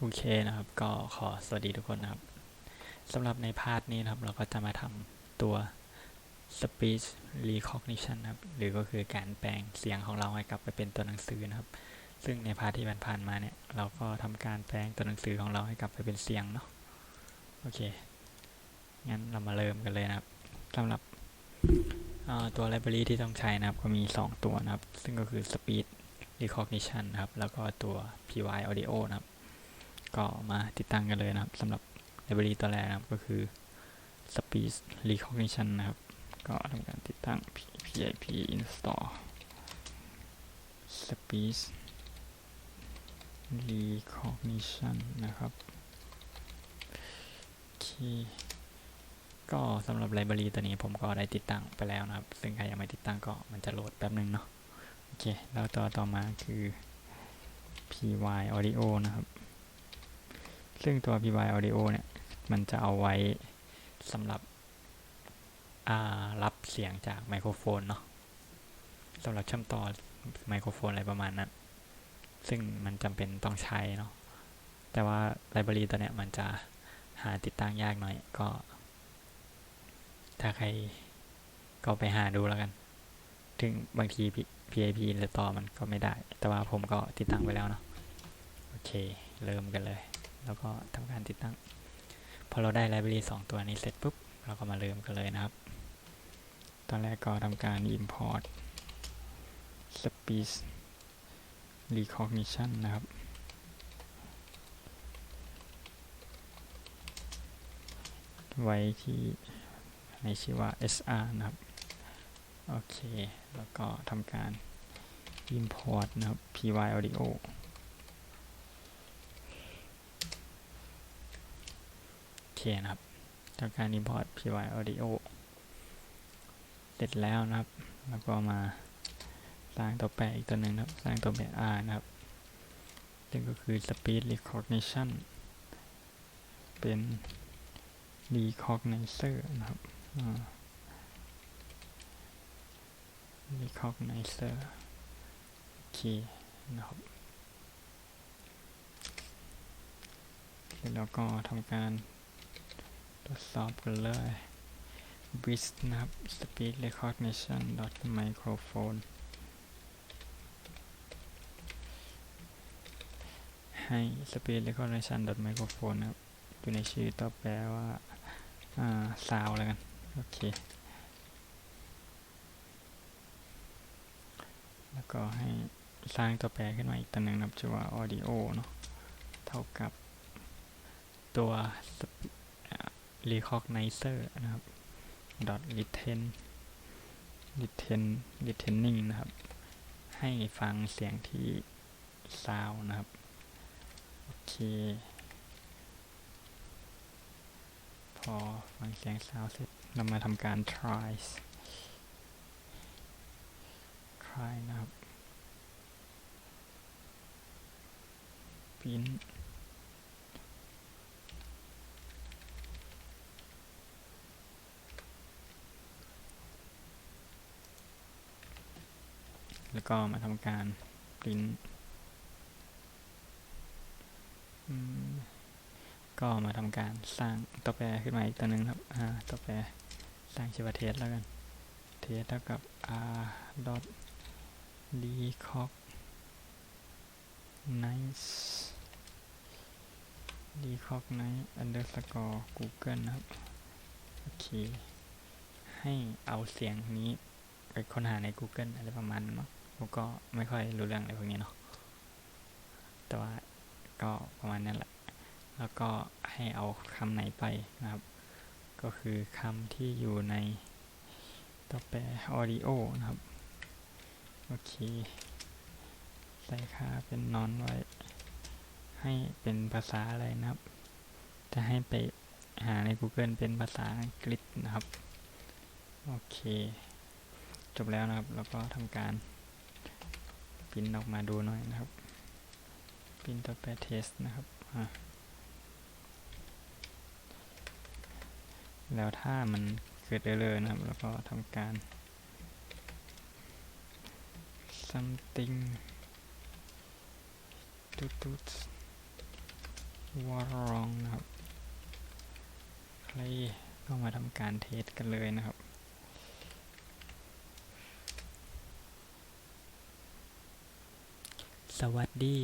โอเคนะครับก็ขอสวัสดีทุกคนนะครับสำหรับในพาร์ทนี้นะครับ เราก็จะมาทำตัว speech recognition นะครับ หรือก็คือการแปลงเสียงของเราให้กลับไปเป็นตัวหนังสือนะครับ ซึ่งในพาร์ทที่ผ่านมาเนี่ย เราก็ทำการแปลงตัวหนังสือของเราให้กลับไปเป็นเสียงเนาะโอเคงั้นเรามาเริ่มกันเลยนะครับสำหรับตัว library ที่ต้องใช้นะครับ ก็มี 2 ตัวนะครับ ซึ่งก็คือ speech recognition นะครับแล้วก็ตัว py audio นะครับ ก็มาติดตั้งกันเลยนะครับสำหรับ library ตัวแรกนะครับก็คือ speech recognition นะครับ ก็ทำการติดตั้ง pip install speech recognition นะครับโอเคก็สำหรับ library ตัวนี้ผมก็ได้ติดตั้งไปแล้วนะครับ ซึ่งใครยังไม่ติดตั้งก็มันจะโหลดแป๊บนึงเนาะโอเค แล้วตัวต่อมาคือ py audio นะครับ ซึ่งตัว py audio เนี่ย มันจะเอาไว้สำหรับรับเสียงจากไมโครโฟนเนาะสำหรับเชื่อมต่อไมโครโฟนอะไรประมาณนั้น ซึ่งมันจำเป็นต้องใช้เนาะ แต่ว่าไลบรารีตัวเนี้ยมันจะหาติดตั้งยากหน่อย ก็ ถ้าใครก็ไปหาดูแล้วกัน ถึงบางที PIP หรือต่อมันก็ไม่ได้ แต่ว่าผมก็ติดตั้งไปแล้วเนาะ โอเค เริ่มกันเลย แล้วก็ทำการติดตั้ง พอเราได้ library 2ตัวนี้เสร็จปุ๊บ เราก็มาเริ่มกันเลยนะครับ ตอนแรกก็ทำการ import speech recognition นะครับ ไว้ที่ในชื่อว่า sr นะครับ โอเค แล้วก็ทำการ import นะครับ py audio โอ เคนะครับทำการ import py audio เสร็จแล้วนะครับ แล้วก็มาสร้างตัวแปรอีกตัวหนึ่งนะครับ สร้างตัวแปร r นะครับ ซึ่งก็คือ speed recognition เป็น recognizer นะครับ recognizer โอเคนะครับแล้วก็ทำการ ทดสอบกันเลย b r i s นะครับ speed recognition dot microphone ให้ speed recognition dot microphone นะครับ อยู่ในชื่อตัวแปลว่า ซาวแล้วกัน โอเค แล้วก็ให้สร้างตัวแปรขึ้นมาอีกตัวหนึ่งนะครับชื่อว่า audio เนาะ เท่ากับตัว recognizer นะครับ dot retain retain retaining นะครับ ให้ฟังเสียงที่ซาวนะครับ โอเค พอฟังเสียงซาวเสร็จเรามาทำการ try try นะครับ print แล้วก็มาทำการปริ้นก็มาทำการสร้างตัวแปรขึ้นมาอีกตัวหนึ่งครับตัวแปรสร้างชื่อว่าเทสแล้วกัน เทสเท่ากับ r dot recog nice recognize underscore google นะครับ โอเค ให้เอาเสียงนี้ไปค้นหาใน Google อะไรประมาณนั้นเนาะ ผมก็ไม่ค่อยรู้เรื่องอะไรพวกนี้เนาะ แต่ว่าก็ประมาณนั้นแหละ แล้วก็ให้เอาคำไหนไปนะครับ ก็คือคำที่อยู่ในตัวแปร audio นะครับ โอเค ใส่ค่าเป็นนอนไว้ ให้เป็นภาษาอะไรนะครับ จะให้ไปหาใน Google เป็นภาษาอังกฤษนะครับ โอเค จบแล้วนะครับ แล้วก็ทำการ พิมพ์ออกมาดูหน่อยนะครับพิมพ์ตัวแปรเทสนะครับแล้วถ้ามันเกิดเออร์นะครับ แล้วก็ทำการ something ตุ๊ดวอรองนะครับ ใครก็มาทำการเทสกันเลยนะครับ สวัสดี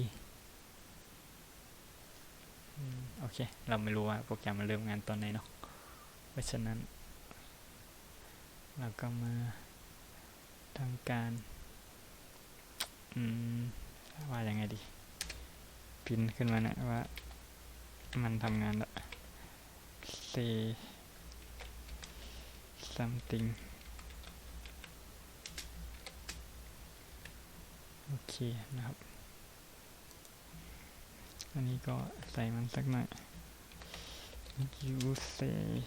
โอเค เราไม่รู้ว่าโปรแกรมมันเริ่มงานตอนไหนเนาะ เพราะฉะนั้น เราก็มาทำการ อืม ว่ายังไงดี พินขึ้นมานะว่า มันทำงานล้ว say something โอเคนะครับ อันนี้ก็ใส่มันสักหน่อย you say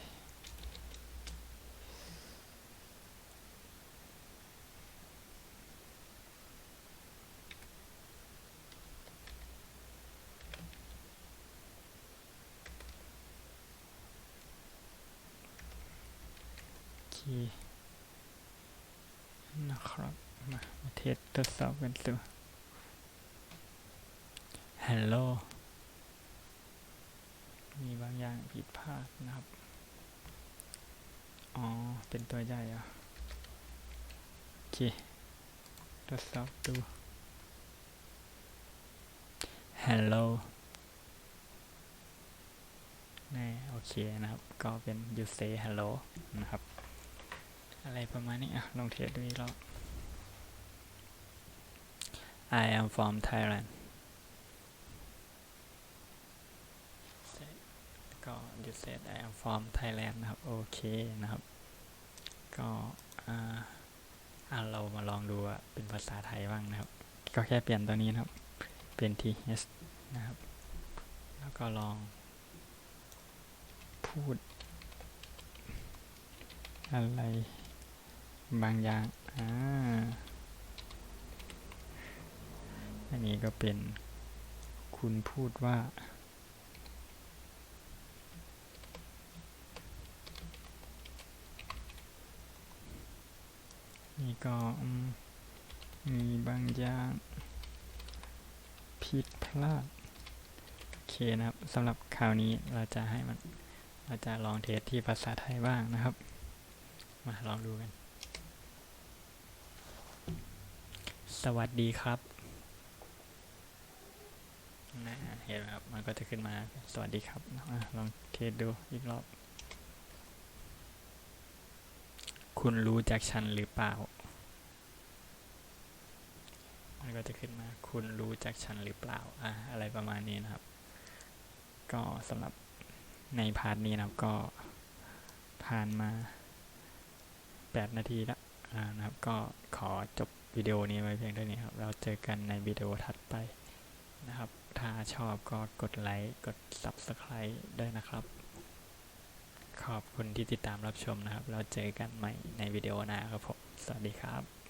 โอเคนะครับมามาเทสทดสอบกันดูฮัลโหล มีบางอย่างผิดพลาดนะครับ อ๋อ เป็นตัวใหญ่อะโอเคทดสอบดูฮัลโหลแน่โอเคนะครับ ก็เป็น you say hello นะครับ อะไรประมาณนี้อะ ลองเทสดูอีกรอบ I am from Thailand ก็ you said I am from Thailand นะครับ โอเคนะครับ ก็อ่าเรามาลองดูว่าเป็นภาษาไทยบ้างนะครับ ก็แค่เปลี่ยนตัวนี้นะครับ เป็น th นะครับ แล้วก็ลองพูด อะไร บางอย่าง อ่า อันนี้ก็เป็นคุณพูดว่า นี่ก็อืมมีบางอย่างผิดพลาด โอเคนะครับสำหรับคราวนี้เราจะให้มัน เราจะลองเทสที่ภาษาไทยบ้างนะครับ มาลองดูกัน สวัสดีครับนะเห็นไหมครับ มันก็จะขึ้นมา สวัสดีครับ ลองเทสดูอีกรอบ คุณรู้จักฉันหรือเปล่า มันก็จะขึ้นมา คุณรู้จักฉันหรือเปล่า อะอะไรประมาณนี้นะครับ ก็สำหรับในพาร์ทนี้นะครับก็ผ่านมา 8 นาทีแล้วอ่านะครับ ก็ขอจบวิดีโอนี้ไว้เพียงเท่านี้ครับ เราเจอกันในวิดีโอถัดไปนะครับ ถ้าชอบก็กดไลค์ กด Subscribe ด้วยนะครับ ขอบคุณที่ติดตามรับชมนะครับ เราเจอกันใหม่ในวิดีโอหน้าครับผม สวัสดีครับ